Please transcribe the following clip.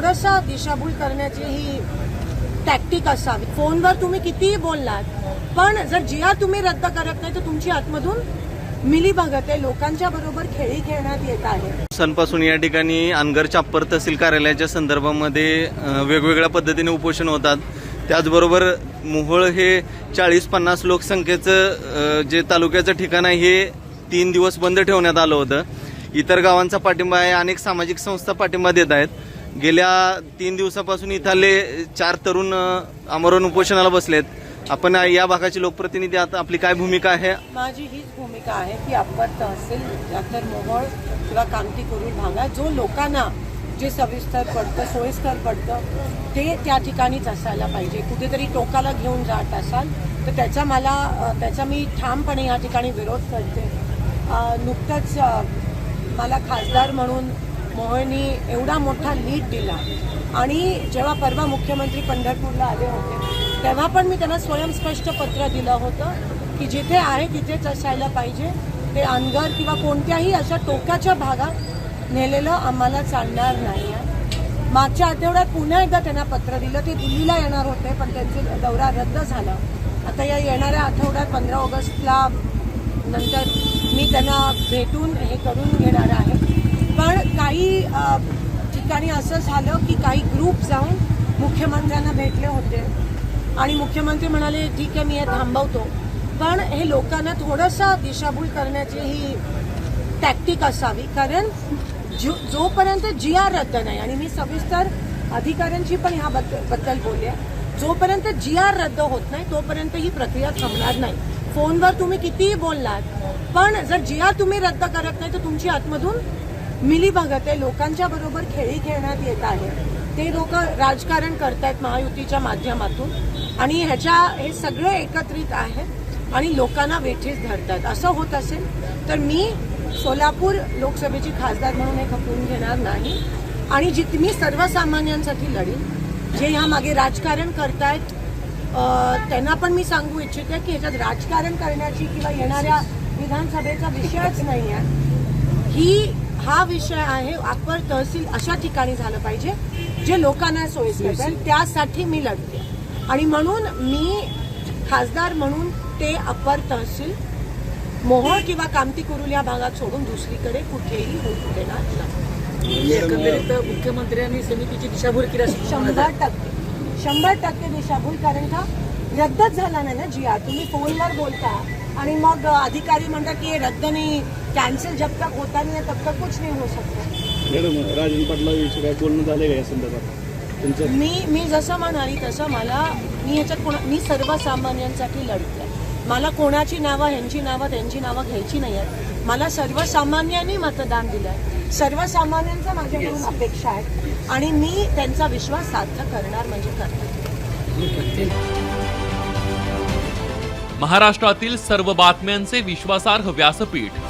थोडंसं दिशाभूल करण्याची ही टॅक्टिक असावी. फोनवर तुम्ही कितीही बोललात पण जर जिया तुम्ही रद्द करत नाही तर तुमची आतमधून मिली भगत आहे लोकांच्या बरोबर खेळी खेळण्यात येत आहे. सणपासून या ठिकाणी अनगर चाप्पर तहसील कार्यालयाच्या संदर्भामध्ये वेगवेगळ्या पद्धतीने उपोषण होतात. त्याचबरोबर मोहोळ हे चाळीस पन्नास लोकसंख्येचं जे तालुक्याचं ठिकाण आहे हे तीन दिवस बंद ठेवण्यात आलं होतं. इतर गावांचा पाठिंबा आहे अनेक सामाजिक संस्था पाठिंबा देत आहेत. गेल्या तीन दिवसापासून इथले चार तरुण आमरण उपोषणाला बसलेत. आपण या भागाचे लोकप्रतिनिधी आता आपली काय भूमिका आहे? माझी हीच भूमिका आहे की आपण तहसील डॉक्टर मोहोळ किंवा कामती करून भागा. जो लोकांना जे सविस्तर पडतं सोयीस्कर पडतं ते त्या ठिकाणीच असायला पाहिजे. कुठेतरी टोकाला घेऊन जात असाल तर त्याचा मला त्याचा मी ठामपणे या ठिकाणी विरोध करते. नुकतंच मला खासदार म्हणून मोहळनी एवढा मोठा लीड दिला. आणि जेव्हा परवा मुख्यमंत्री पंढरपूरला आले होते तेव्हा पण मी त्यांना स्वयंस्पष्ट पत्र दिलं होतं की जिथे आहे तिथेच असायला पाहिजे. ते अनगर किंवा कोणत्याही अशा टोकाच्या भागात नेलेलं आम्हाला चालणार नाही. आहे मागच्या आठवड्यात पुन्हा एकदा त्यांना पत्र दिलं. ते दिल्लीला येणार होते पण त्यांचे दौरा रद्द झाला. आता या येणाऱ्या आठवड्यात पंधरा ऑगस्टला नंतर मी त्यांना भेटून हे करून घेणार आहे. पण काही ठिकाणी असं झालं की काही ग्रुप जाऊन मुख्यमंत्र्यांना भेटले होते. आणि मुख्यमंत्री म्हणाले ठीक आहे मी हे थांबवतो. पण हे लोकांना थोडंसं दिशाभूल करण्याची ही टॅक्टिक असावी. कारण जो जोपर्यंत जी आर रद्द नाही आणि मी सविस्तर अधिकाऱ्यांची पण ह्याबद्दल बद्दल बोलले जोपर्यंत जी आर रद्द होत नाही तोपर्यंत ही प्रक्रिया थांबणार नाही. फोनवर तुम्ही कितीही बोललात पण जर जी आर तुम्ही रद्द करत नाही तर तुमची आतमधून मिलीभगत आहे लोकांच्या बरोबर खेळी खेळण्यात येत आहे. ते लोक राजकारण करतायत महायुतीच्या माध्यमातून आणि ह्याच्या हे सगळे एकत्रित आहेत आणि लोकांना वेठीस धरतात असं होत असेल तर मी सोलापूर लोकसभेची खासदार म्हणून हे खपवून घेणार नाही. आणि जिथे मी सर्वसामान्यांसाठी लढीन. जे ह्या मागे राजकारण करतायत त्यांना पण मी सांगू इच्छिते की ह्याच्यात राजकारण करण्याची किंवा येणाऱ्या विधानसभेचा विषयच नाही आहे ही हा विषय आहे अप्पर तहसील अशा ठिकाणी झालं पाहिजे जे लोकांना सोयीस्कर आहे त्यासाठी मी लढते. आणि म्हणून मी खासदार म्हणून ते अप्पर तहसील मोहोळ किंवा कामती कुरुल या भागात सोडून दुसरीकडे कुठेही होऊ देणार नाही एकंदरीत मुख्यमंत्र्यांनी समितीची दिशाभूल केली शंभर टक्के. शंभर टक्के दिशाभूल कारण का? रद्दच झाला नाही ना जी आर. तुम्ही फोनवर बोलता. आणि मग अधिकारी म्हणतात की रद्द नाही. कॅन्सल जब तक होता नाही है, तब तक कुछ नहीं हो सकता। मॅडम राजन पाटलाविषयी काय बोलणं झालंय का या संदर्भात? तुमचं मी मी जसं म्हणाली तसं मला मी ह्याच्यात कोणा मी सर्वसामान्यांसाठी लढते. मला कोणाची नावं ह्यांची नावं त्यांची नावं घ्यायची नाही आहेत. मला सर्वसामान्यांनी मतदान दिलंय. सर्वसामान्यांचा माझ्याकडून अपेक्षा आहे. आणि मी त्यांचा विश्वास साध्य करणार म्हणजे करणार. महाराष्ट्रातील सर्व बातम्यांचे विश्वासार्ह व्यासपीठ